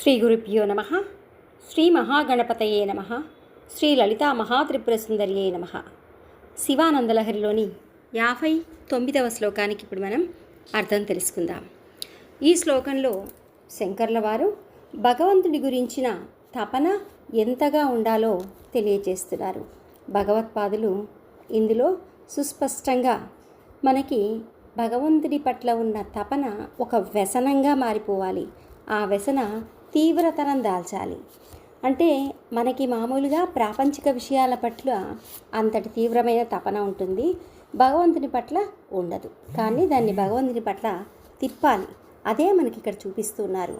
శ్రీ గురుభ్యో నమ. శ్రీ మహాగణపతయే నమ. శ్రీ లలితా మహాత్రిపుర సుందరియే నమ. శివానందలహరిలోని యాభై తొమ్మిదవ శ్లోకానికి ఇప్పుడు మనం అర్థం తెలుసుకుందాం. ఈ శ్లోకంలో శంకర్ల వారు భగవంతుడి గురించిన తపన ఎంతగా ఉండాలో తెలియజేస్తున్నారు భగవత్పాదులు ఇందులో సుస్పష్టంగా మనకి భగవంతుడి పట్ల ఉన్న తపన ఒక వ్యసనంగా మారిపోవాలి. ఆ వ్యసన తీవ్రతరం దాల్చాలి. అంటే మనకి మామూలుగా ప్రాపంచిక విషయాల పట్ల అంతటి తీవ్రమైన తపన ఉంటుంది. భగవంతుని పట్ల ఉండదు. కానీ దాన్ని భగవంతుని పట్ల తిప్పాలి. అదే మనకి ఇక్కడ చూపిస్తున్నారు.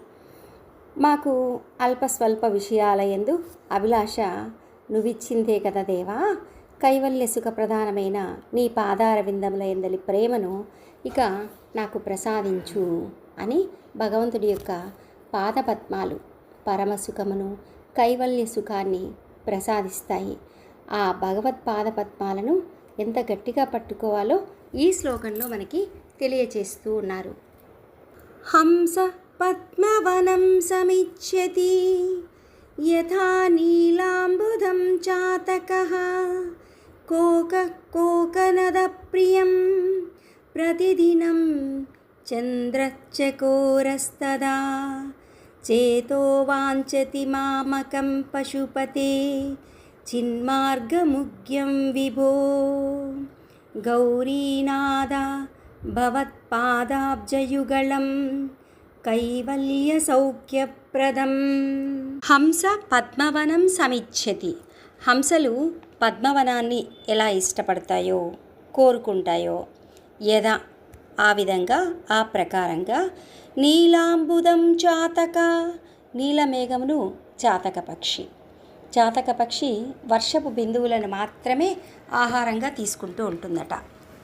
మాకు అల్ప స్వల్ప విషయాల ఎందు అభిలాష నువ్విచ్చిందే కదా దేవా! కైవల్య సుఖ ప్రధానమైన నీ పాదార విందముల ఎందలి ప్రేమను ఇక నాకు ప్రసాదించు అని భగవంతుడి యొక్క పాదపద్మాలు పరమసుఖమును కైవల్య సుఖాన్ని ప్రసాదిస్తాయి. ఆ భగవత్ పాదపద్మాలను ఎంత గట్టిగా పట్టుకోవాలో ఈ శ్లోకంలో మనకి తెలియచేస్తూ ఉన్నారు. హంస పద్మవనం సమిచ్చతి యథా నీలాంబుధం చాతక కోక కోకనద ప్రియం ప్రతిదినం చంద్రచకోరస్తదా. చేతో వాంఛతి మామకం పశుపతే చిన్మార్గముగ్యం విభో. గౌరీనాద భవత్పాదాబ్జయుగళం కైవల్యసౌఖ్యప్రదం. హంస పద్మవనం సమిచ్చతి హంసలు పద్మవనాన్ని ఎలా ఇష్టపడతాయో కోరుకుంటాయో యథా ఆ విధంగా ఆ ప్రకారంగా నీలాంబుదం చాతక నీలమేఘమును చాతక పక్షి. చాతక పక్షి వర్షపు బిందువులను మాత్రమే ఆహారంగా తీసుకుంటూ ఉంటుందట.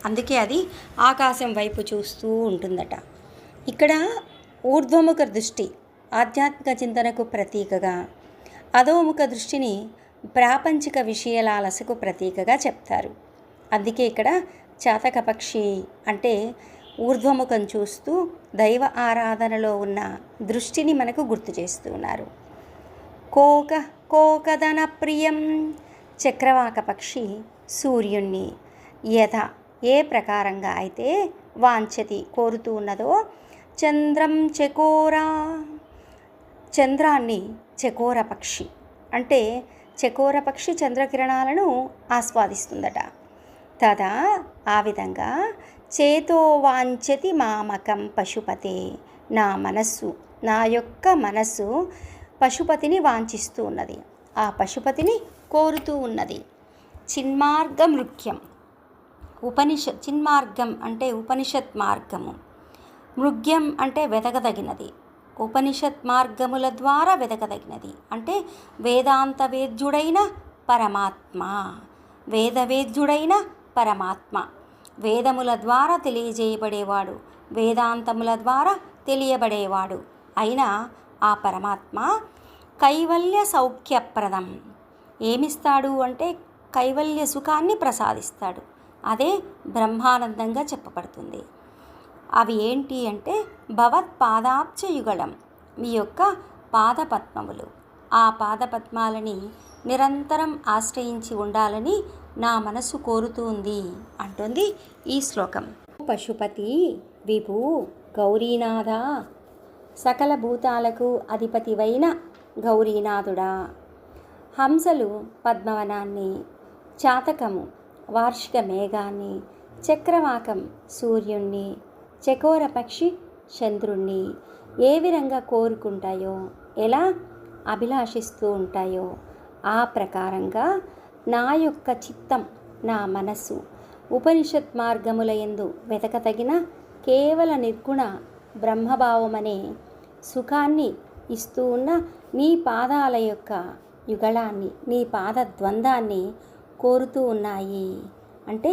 అందుకే అది ఆకాశం వైపు చూస్తూ ఉంటుందట. ఇక్కడ ఊర్ధ్వముఖ దృష్టి ఆధ్యాత్మిక చింతనకు ప్రతీకగా అధోముఖ దృష్టిని ప్రాపంచిక విషయలాలసకు ప్రతీకగా చెప్తారు. అందుకే ఇక్కడ చాతక పక్షి అంటే ఊర్ధ్వముఖం చూస్తూ దైవ ఆరాధనలో ఉన్న దృష్టిని మనకు గుర్తు చేస్తున్నారు కోక కోకదన ప్రియం. చక్రవాక పక్షి సూర్యుణ్ణి యథ ఏ ప్రకారంగా అయితే వాంఛతి కోరుతూ ఉన్నదో చంద్రం చకోరా. చంద్రాన్ని చకోర పక్షి అంటే చకోర పక్షి చంద్రకిరణాలను ఆస్వాదిస్తుందట. తదా ఆ విధంగా చేతో వాంఛతి మామకం పశుపతే. నా మనస్సు నా యొక్క మనస్సు పశుపతిని వాంఛిస్తూ ఉన్నది. ఆ పశుపతిని కోరుతూ ఉన్నది. చిన్మార్గ నృత్యం. ఉపనిషత్ చిన్మార్గం అంటే ఉపనిషత్ మార్గము. మృగ్యం అంటే వెతకదగినది ఉపనిషత్ మార్గముల ద్వారా వెతకదగినది అంటే వేదాంత వేద్యుడైన పరమాత్మ. వేదవేద్యుడైన పరమాత్మ. వేదముల ద్వారా తెలియజేయబడేవాడు. వేదాంతముల ద్వారా తెలియబడేవాడు. అయిన ఆ పరమాత్మ కైవల్య సౌఖ్యప్రదం. ఏమిస్తాడు అంటే కైవల్య సుఖాన్ని ప్రసాదిస్తాడు. అదే బ్రహ్మానందంగా చెప్పబడుతుంది. అవి ఏంటి అంటే భవత్పాదాబ్జయుగళం మీ యొక్క పాదపద్మములు. ఆ పాదపద్మాలని నిరంతరం ఆశ్రయించి ఉండాలని నా మనసు కోరుతుంది అంటుంది ఈ శ్లోకం. పశుపతి విభు గౌరీనాథ సకల భూతాలకు అధిపతివైన గౌరీనాథుడా. హంసలు పద్మవనాన్ని చాతకము వార్షిక మేఘాన్ని చక్రవాకం సూర్యుణ్ణి చకోర పక్షి చంద్రుణ్ణి ఏ విధంగా కోరుకుంటాయో ఎలా అభిలాషిస్తూ ఉంటాయో ఆ ప్రకారంగా నా యొక్క చిత్తం నా మనస్సు ఉపనిషత్ మార్గములయందు వెతకతగిన కేవల నిర్గుణ బ్రహ్మభావమనే సుఖాన్ని ఇస్తూ ఉన్న నీ పాదాల యొక్క యుగళాన్ని నీ పాద ద్వంద్వాన్ని కోరుతూ ఉన్నాయి. అంటే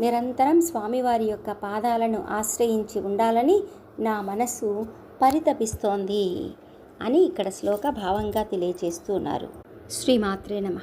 నిరంతరం స్వామివారి యొక్క పాదాలను ఆశ్రయించి ఉండాలని నా మనస్సు పరితపిస్తోంది అని ఇక్కడ శ్లోక భావంగా తెలియజేస్తూ ఉన్నారు. శ్రీమాత్రే నమ.